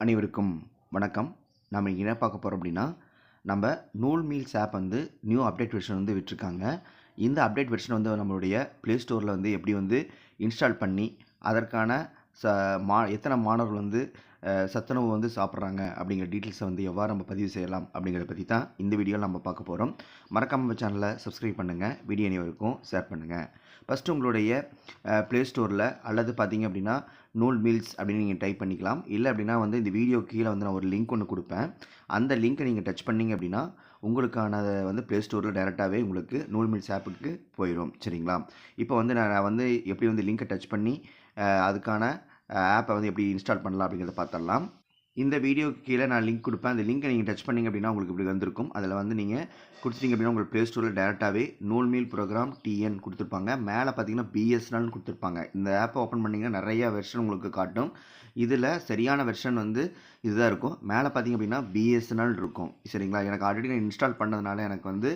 அனைவருக்கும் வணக்கம். நம்ம என்ன பார்க்க போகிறோம் அப்படின்னா நம்ம நூல் மீல்ஸ் ஆப் வந்து நியூ அப்டேட் வெர்ஷன் வந்து விட்டுருக்காங்க. இந்த அப்டேட் வெர்ஷன் வந்து நம்மளுடைய ப்ளே ஸ்டோரில் வந்து எப்படி வந்து இன்ஸ்டால் பண்ணி அதற்கான ச மா எத்தனை மாணவர்கள் வந்து சத்துணவு வந்து சாப்பிட்றாங்க அப்படிங்கிற டீட்டெயில்ஸை வந்து எவ்வாறு நம்ம பதிவு செய்யலாம் அப்படிங்கிறத பற்றி தான் இந்த வீடியோவில் நம்ம பார்க்க போகிறோம் மறக்காமல் நம்ம சேனலை சப்ஸ்கிரைப் பண்ணுங்கள் வீடியோ அனைவருக்கும் ஷேர் பண்ணுங்கள் ஃபஸ்ட்டு உங்களுடைய ப்ளே ஸ்டோரில் அல்லது பார்த்தீங்க அப்படின்னா நூல் மீல்ஸ் அப்படின்னு நீங்கள் டைப் பண்ணிக்கலாம். இல்லை அப்படின்னா வந்து இந்த வீடியோ கீழே வந்து நான் ஒரு லிங்க் ஒன்று கொடுப்பேன். அந்த லிங்க்கை நீங்கள் டச் பண்ணீங்க அப்படின்னா உங்களுக்கான வந்து ப்ளே ஸ்டோரில் டேரெக்டாகவே உங்களுக்கு நூல் மீல்ஸ் ஆப்புக்கு போயிடும் சரிங்களா? இப்போ வந்து நான் வந்து எப்படி வந்து லிங்க்கை டச் பண்ணி அதுக்கான ஆப்பை வந்து எப்படி இன்ஸ்டால் பண்ணலாம் அப்படிங்கிறத பார்த்துடலாம். இந்த வீடியோக்கு கீழே நான் லிங்க் கொடுப்பேன். அந்த லிங்க்கை நீங்கள் டச் பண்ணீங்க அப்படின்னா உங்களுக்கு இப்படி வந்திருக்கும். அதில் வந்து நீங்கள் கொடுத்துட்டீங்க அப்படின்னா உங்களுக்கு ப்ளே ஸ்டோரில் டேரெக்டாகவே நூல் மீல் ப்ரோக்ராம் டிஎன் கொடுத்துருப்பாங்க. மேலே பார்த்தீங்கன்னா பிஎஸ்என்எல்னு கொடுத்துருப்பாங்க. இந்த ஆப்பை ஓப்பன் பண்ணிங்கன்னா நிறைய வெர்ஷன் உங்களுக்கு காட்டும். இதில் சரியான வெர்ஷன் வந்து இதுதான் இருக்கும். மேலே பார்த்தீங்க அப்படின்னா பிஎஸ்என்எல் இருக்கும். சரிங்களா? எனக்கு ஆல்ரெடி நான் இன்ஸ்டால் பண்ணதுனால எனக்கு வந்து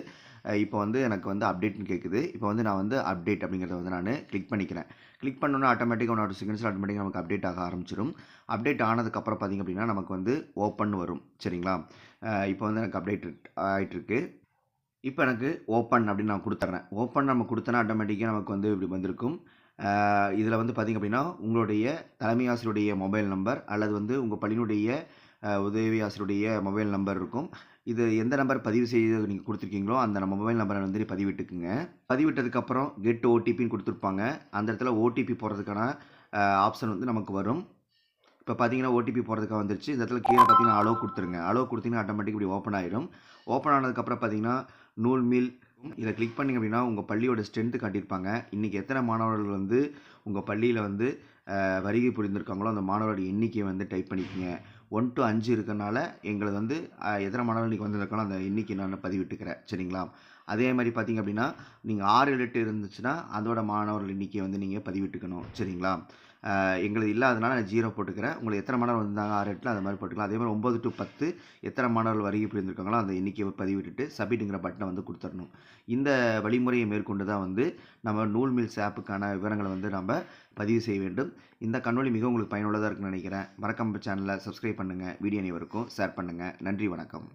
இப்போ வந்து எனக்கு வந்து அப்டேட்னு கேட்குது இப்போ வந்து நான் வந்து அப்டேட் அப்படிங்கிறத வந்து நான் கிளிக் பண்ணிக்கிறேன். கிளிக் பண்ணோன்னா ஆட்டோமேட்டிக்காக ஒன் ஆறு செகண்ட்ஸில் ஆட்டோமேட்டிக்காக நமக்கு அப்டேட் ஆக ஆரம்பிச்சிடும் அப்டேட் ஆனதுக்கப்புறம் பார்த்தீங்க அப்படின்னா நமக்கு வந்து ஓப்பன் வரும். சரிங்களா? இப்போ வந்து எனக்கு அப்டேட் ஆகிட்டுருக்கு இப்போ எனக்கு ஓப்பன் அப்படின்னு நான் கொடுத்துட்றேன் ஓப்பன் நம்ம கொடுத்தனா ஆட்டோமேட்டிக்காக நமக்கு வந்து இப்படி வந்திருக்கும். இதில் வந்து பார்த்திங்க அப்படின்னா உங்களுடைய தலைமை ஆசிரியருடைய மொபைல் நம்பர் அல்லது வந்து உங்கள் பள்ளியினுடைய உதவி ஆசிரியருடைய மொபைல் நம்பர் இருக்கும். இது எந்த நம்பர் பதிவு செய்து நீங்கள் கொடுத்துருக்கீங்களோ அந்த நம்ம மொபைல் நம்பரை வந்து பதிவிட்டுக்குங்க. பதிவிட்டதுக்கப்புறம் கெட் ஓடிபின்னு கொடுத்துருப்பாங்க. அந்த இடத்துல ஓடிபி போடுறதுக்கான ஆப்ஷன் வந்து நமக்கு வரும். இப்போ பார்த்தீங்கன்னா ஓடிபி போகிறதுக்காக வந்துருச்சு. இந்த இடத்துல கீழே பார்த்தீங்கன்னா அலோ கொடுத்துருங்க. அலோ கொடுத்தீங்கன்னா ஆட்டோமேட்டிக் இப்படி ஓப்பன் ஆயிடும் ஓப்பன் ஆனதுக்கப்புறம் பார்த்தீங்கன்னா நூல் மீல் இதை கிளிக் பண்ணிங்க அப்படின்னா உங்கள் பள்ளியோட ஸ்ட்ரென்த்து காட்டியிருப்பாங்க. இன்றைக்கி எத்தனை மாணவர்கள் வந்து உங்கள் பள்ளியில் வந்து வருகை புரிந்திருக்காங்களோ அந்த மாணவரோட எண்ணிக்கையை வந்து டைப் பண்ணிக்கோங்க. ஒன் டு அஞ்சு இருக்கனால எங்களது வந்து எத்தனை மாணவர்கள் இன்றைக்கி அந்த இன்றைக்கி நான் பதிவிட்டுக்கிறேன். சரிங்களா? அதே மாதிரி பார்த்தீங்க அப்படின்னா நீங்கள் ஆறு எட்டு இருந்துச்சுன்னா அதோட மாணவர்கள் எண்ணிக்கை வந்து நீங்கள் பதிவிட்டுக்கணும். சரிங்களா? அஹ், எங்களது இல்லாதனால நான் ஜீரோ போட்டுக்கிறேன். உங்களுக்கு எத்தனை மாணவர்கள் வந்தாங்க ஆறு எட்டில் அந்த மாதிரி போட்டுக்கலாம். அதே மாதிரி ஒம்பது டு பத்து எத்தனை மாணவர்கள் வருகை புரிந்திருக்காங்களோ அந்த எண்ணிக்கையை பதிவிட்டுட்டு சப்மிட்டுங்கிற பட்டனை வந்து கொடுத்துடணும். இந்த வழிமுறையை மேற்கொண்டு தான் வந்து நம்ம நூல் மில்ஸ் ஆப்புக்கான விவரங்களை வந்து நம்ம பதிவு செய்ய வேண்டும். இந்த கண்ணொலி மிகவும் உங்களுக்கு பயனுள்ளதாக இருக்குன்னு நினைக்கிறேன். மறக்காம சேனலை சப்ஸ்கிரைப் பண்ணுங்கள் வீடியோ அனைவருக்கும் ஷேர் பண்ணுங்கள் நன்றி வணக்கம்.